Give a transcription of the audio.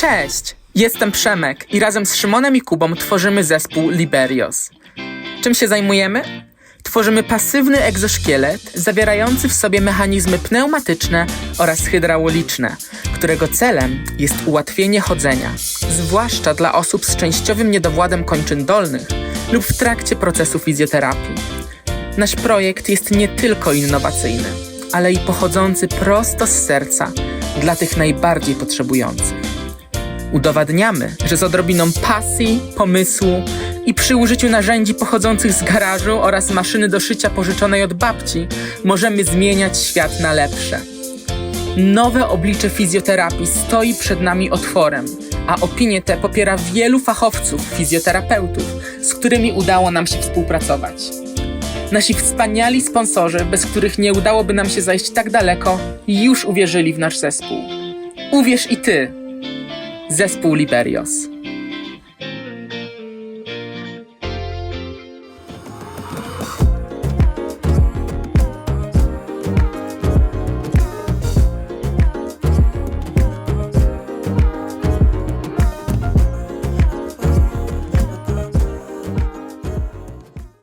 Cześć! Jestem Przemek i razem z Szymonem i Kubą tworzymy zespół Liberios. Czym się zajmujemy? Tworzymy pasywny egzoszkielet zawierający w sobie mechanizmy pneumatyczne oraz hydrauliczne, którego celem jest ułatwienie chodzenia, zwłaszcza dla osób z częściowym niedowładem kończyn dolnych lub w trakcie procesu fizjoterapii. Nasz projekt jest nie tylko innowacyjny, ale i pochodzący prosto z serca dla tych najbardziej potrzebujących. Udowadniamy, że z odrobiną pasji, pomysłu i przy użyciu narzędzi pochodzących z garażu oraz maszyny do szycia pożyczonej od babci możemy zmieniać świat na lepsze. Nowe oblicze fizjoterapii stoi przed nami otworem, a opinie te popiera wielu fachowców, fizjoterapeutów, z którymi udało nam się współpracować. Nasi wspaniali sponsorzy, bez których nie udałoby nam się zajść tak daleko, już uwierzyli w nasz zespół. Uwierz i ty! zespół Liberios.